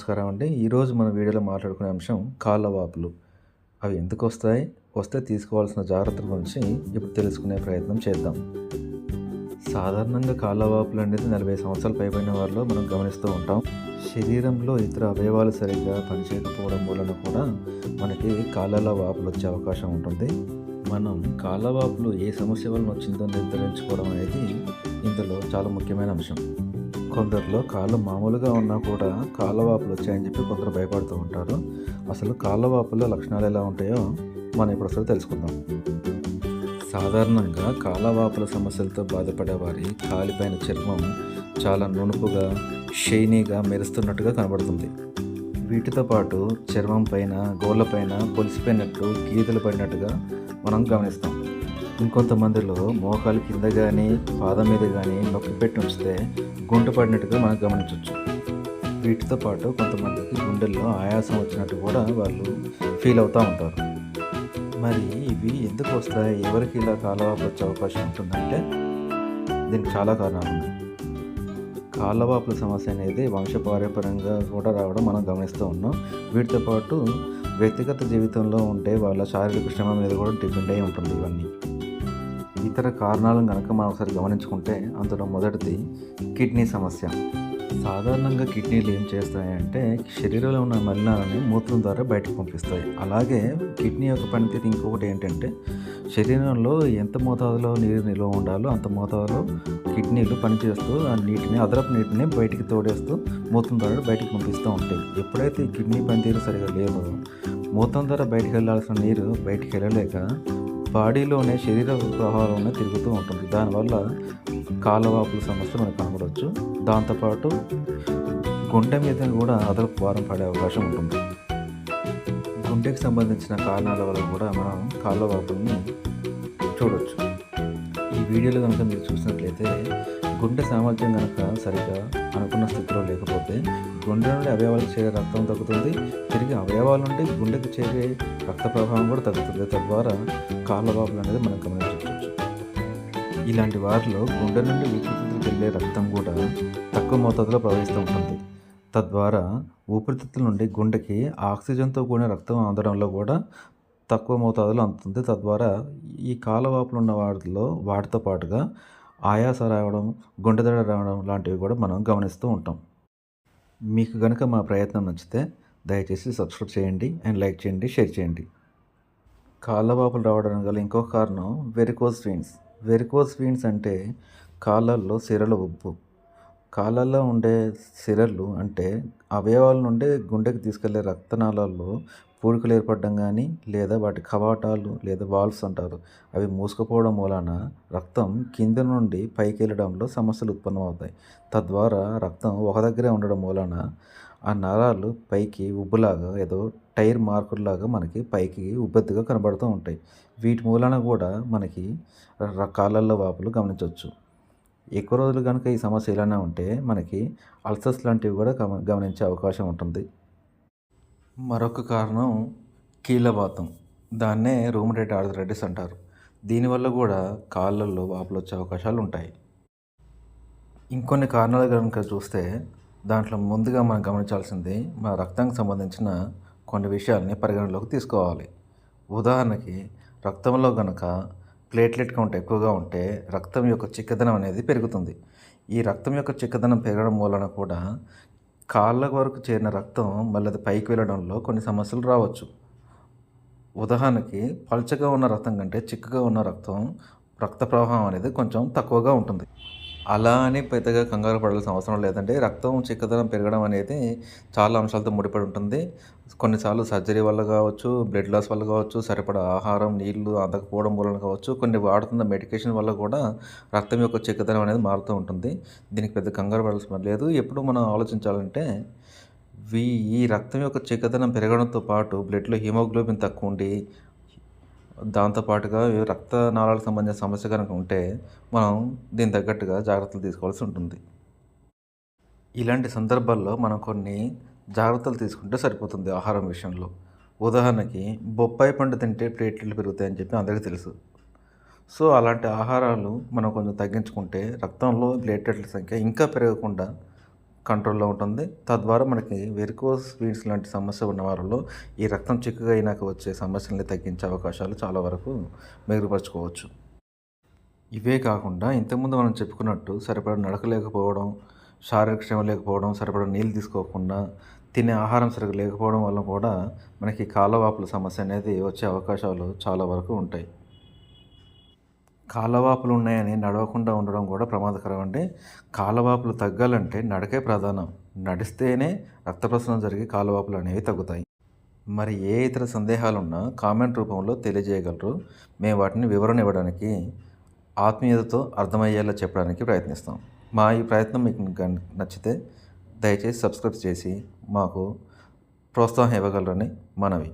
నమస్కారం అండి. ఈరోజు మన వీడియోలో మాట్లాడుకునే అంశం కాళ్ళ వాపులు అవి ఎందుకు వస్తాయి? వస్తే తీసుకోవాల్సిన జాగ్రత్తల గురించి ఇప్పుడు తెలుసుకునే ప్రయత్నం చేద్దాం. సాధారణంగా కాళ్ళ వాపులు అనేది నలభై సంవత్సరాలు పైబడిన వారిలో మనం గమనిస్తూ ఉంటాం. శరీరంలో ఇతర అవయవాలు సరిగ్గా పనిచేయకపోవడం వలన కూడా మనకి కాళ్ళలో వాపులు వచ్చే అవకాశం ఉంటుంది. మనం కాళ్ళ వాపులు ఏ సమస్య వలన వచ్చిందో నిర్ధారించుకోవడం అనేది ఇందులో చాలా ముఖ్యమైన అంశం. కొందరిలో కాళ్ళు మామూలుగా ఉన్నా కూడా కాళ్ళ వాపులు వచ్చాయని చెప్పి కొందరు భయపడుతూ ఉంటారు. అసలు కాళ్ళ వాపుల లక్షణాలు ఎలా ఉంటాయో మనం ఇప్పుడు అసలు తెలుసుకుందాం. సాధారణంగా కాలవాపుల సమస్యలతో బాధపడే వారి కాలిపైన చర్మం చాలా నునుపుగా షైనీగా మెరుస్తున్నట్టుగా కనబడుతుంది. వీటితో పాటు చర్మం పైన గోళ్ళపైన పొలిసిపోయినట్టు గీతలు పడినట్టుగా మనం గమనిస్తాం. ఇంకొంతమందిలో మోకాలు కింద కానీ పాదం మీద కానీ నొక్కి పెట్టి ఉంచితే గుంట పడినట్టుగా మనం గమనించవచ్చు వీటితో పాటు కొంతమందికి గుండెల్లో ఆయాసం వచ్చినట్టు కూడా వాళ్ళు ఫీల్ అవుతూ ఉంటారు. మరి ఇవి ఎందుకు వస్తాయి? ఎవరికి ఇలా కాలవాపు వచ్చే అవకాశం ఉంటుందంటే దీనికి చాలా కారణాలు ఉన్నాయి. కాళ్ళవాపుల సమస్య అనేది వంశపారంపర్యంగా కూడా రావడం మనం గమనిస్తూ ఉన్నాం. వీటితో పాటు వ్యక్తిగత జీవితంలో ఉంటే వాళ్ళ శారీరక శ్రమ మీద కూడా డిపెండ్ అయి ఉంటుంది ఇవన్నీ. ఇతర కారణాలను కనుక మనం ఒకసారి గమనించుకుంటే అందులో మొదటిది కిడ్నీ సమస్య. సాధారణంగా కిడ్నీలు ఏం చేస్తాయంటే శరీరంలో ఉన్న మలినాలని మూత్రం ద్వారా బయటకు పంపిస్తాయి. అలాగే కిడ్నీ యొక్క పనితీరు ఇంకొకటి ఏంటంటే శరీరంలో ఎంత మోతాదులో నీరు నిల్వ ఉండాలో అంత మోతాదులో కిడ్నీలు పనిచేస్తూ ఆ నీటిని అదనపు నీటిని బయటికి తోడేస్తూ మూత్రం ద్వారా బయటకు పంపిస్తూ ఉంటాయి. ఎప్పుడైతే కిడ్నీ పనితీరు సరిగా లేదో మూత్రం ద్వారా బయటికి వెళ్ళాల్సిన నీరు బయటికి వెళ్ళలేక బాడీలోనే శరీర ప్రవాహంలోనే తిరుగుతూ ఉంటుంది. దానివల్ల కాళ్ళవాపుల సమస్య మనకు కనబడవచ్చు దాంతోపాటు గుండె మీద కూడా అదనపు భారం పడే అవకాశం ఉంటుంది. గుండెకి సంబంధించిన కారణాల వల్ల కూడా మనం కాళ్ళవాపుల్ని చూడవచ్చు ఈ వీడియోలో కనుక మీరు చూసినట్లయితే గుండె సామర్థ్యం కనుక సరిగ్గా అనుకున్న స్థితిలో లేకపోతే గుండె నుండి అవయవాలకు చేరే రక్తం తగ్గుతుంది. తిరిగి అవయవాల నుండి గుండెకు చేరే రక్త ప్రవాహం కూడా తగ్గుతుంది. తద్వారా కాళ్ళవాపులు అనేది మనం గమనించవచ్చు. ఇలాంటి వారిలో గుండె నుండి ఊపిరితిత్తులకు వెళ్ళే రక్తం కూడా తక్కువ మోతాదులో ప్రవహిస్తూ ఉంటుంది. తద్వారా ఊపిరితిత్తుల నుండి గుండెకి ఆక్సిజన్తో కూడిన రక్తం అందడంలో కూడా తక్కువ మోతాదులో అందుతుంది. తద్వారా ఈ కాలవాపులు ఉన్న వాటిలో వాటితో పాటుగా ఆయాస రావడం గుండెదడ రావడం లాంటివి కూడా మనం గమనిస్తూ ఉంటాం. మీకు కనుక మా ప్రయత్నం నచ్చితే దయచేసి సబ్స్క్రైబ్ చేయండి అండ్ లైక్ చేయండి షేర్ చేయండి. కాళ్ళవాపులు రావడానికి గల ఇంకొక కారణం వెరికోస్ వీన్స్ వెరికోస్ వీన్స్ అంటే కాళ్ళల్లో సిరల ఉబ్బు. కాళ్ళల్లో ఉండే సిరలు అంటే అవయవాల నుండి గుండెకి తీసుకెళ్ళే రక్తనాళాల్లో పూడికలు ఏర్పడడం కానీ లేదా వాటి కవాటాలు లేదా వాల్వ్స్ అంటారు అవి మూసుకుపోవడం మూలాన రక్తం కింద నుండి పైకి వెళ్ళడంలో సమస్యలు ఉత్పన్నమవుతాయి. తద్వారా రక్తం ఒక దగ్గరే ఉండడం మూలాన ఆ నరాలు పైకి ఉబ్బులాగా ఏదో టైర్ మార్కుల్లాగా మనకి పైకి ఉబ్బెత్తుగా కనబడుతూ ఉంటాయి. వీటి మూలాన కూడా మనకి కాళ్ళల్లో వాపులు గమనించవచ్చు. ఎక్కువ రోజులు కనుక ఈ సమస్య ఇలానే ఉంటే మనకి అల్సర్స్ లాంటివి కూడా గమ గమనించే అవకాశం ఉంటుంది. మరొక కారణం కీళ్ళవాతం దాన్నే రూమటైడ్ ఆర్థరైటిస్ అంటారు. దీనివల్ల కూడా కాళ్ళల్లో వాపులు వచ్చే అవకాశాలు ఉంటాయి. ఇంకొన్ని కారణాలు కనుక చూస్తే దాంట్లో ముందుగా మనం గమనించాల్సింది మన రక్తానికి సంబంధించిన కొన్ని విషయాల్ని పరిగణలోకి తీసుకోవాలి. ఉదాహరణకి రక్తంలో కనుక ప్లేట్లెట్ కౌంట్ ఎక్కువగా ఉంటే రక్తం యొక్క చిక్కదనం అనేది పెరుగుతుంది. ఈ రక్తం యొక్క చిక్కదనం పెరగడం వలన కూడా కాళ్ళ వరకు చేరిన రక్తం మళ్ళీ అది పైకి వెళ్ళడంలో కొన్ని సమస్యలు రావచ్చు. ఉదాహరణకి పల్చగా ఉన్న రక్తం కంటే చిక్కగా ఉన్న రక్తం రక్త ప్రవాహం అనేది కొంచెం తక్కువగా ఉంటుంది. అలా అని పెద్దగా కంగారు పడాల్సిన అవసరం లేదంటే రక్తం చిక్కదనం పెరగడం అనేది చాలా అంశాలతో ముడిపడి ఉంటుంది. కొన్నిసార్లు సర్జరీ వల్ల కావచ్చు బ్లడ్ లాస్ వల్ల కావచ్చు సరిపడా ఆహారం నీళ్ళు అందకపోవడం వలన కావచ్చు కొన్ని వాడుతున్న మెడికేషన్ వల్ల కూడా రక్తం యొక్క చిక్కదనం అనేది మారుతూ ఉంటుంది. దీనికి పెద్ద కంగారు పడాల్సిన లేదు. ఎప్పుడు మనం ఆలోచించాలంటే వీ ఈ రక్తం యొక్క చిక్కదనం పెరగడంతో పాటు బ్లడ్లో హిమోగ్లోబిన్ తక్కువ ఉండి దాంతోపాటుగా రక్త నాళాలకు సంబంధించిన సమస్య కనుక ఉంటే మనం దీని తగ్గట్టుగా జాగ్రత్తలు తీసుకోవాల్సి ఉంటుంది. ఇలాంటి సందర్భాల్లో మనం కొన్ని జాగ్రత్తలు తీసుకుంటే సరిపోతుంది ఆహారం విషయంలో. ఉదాహరణకి బొప్పాయి పండు తింటే ప్లేట్లు పెరుగుతాయని చెప్పి అందరికీ తెలుసు. సో అలాంటి ఆహారాలు మనం కొంచెం తగ్గించుకుంటే రక్తంలో ప్లేట్లెట్ల సంఖ్య ఇంకా పెరగకుండా కంట్రోల్లో ఉంటుంది. తద్వారా మనకి వెరికోస్ వీన్స్ లాంటి సమస్య ఉన్న వారిలో ఈ రక్తం చిక్కుగా అయినాక వచ్చే సమస్యల్ని తగ్గించే అవకాశాలు చాలా వరకు మెరుగుపరుచుకోవచ్చు. ఇవే కాకుండా ఇంతకుముందు మనం చెప్పుకున్నట్టు సరిపడా నడక లేకపోవడం శారీరక శ్రమ లేకపోవడం సరిపడా నీళ్ళు తీసుకోకుండా తినే ఆహారం సరిగ్గా లేకపోవడం వల్ల కూడా మనకి కాలవాపుల సమస్య అనేది వచ్చే అవకాశాలు చాలా వరకు ఉంటాయి. కాలవాపులు ఉన్నాయని నడవకుండా ఉండడం కూడా ప్రమాదకరం అండి కాలవాపులు తగ్గాలంటే నడకే ప్రధానం. నడిస్తేనే రక్త ప్రసరణ జరిగి కాలవాపులు అనేవి తగ్గుతాయి. మరి ఏ ఇతర సందేహాలున్నా కామెంట్ రూపంలో తెలియజేయగలరు. మేము వాటిని వివరణ ఇవ్వడానికి ఆత్మీయతతో అర్థమయ్యేలా చెప్పడానికి ప్రయత్నిస్తాం. మా ఈ ప్రయత్నం మీకు నచ్చితే దయచేసి సబ్స్క్రైబ్ చేసి మాకు ప్రోత్సాహం ఇవ్వగలరని మనవి.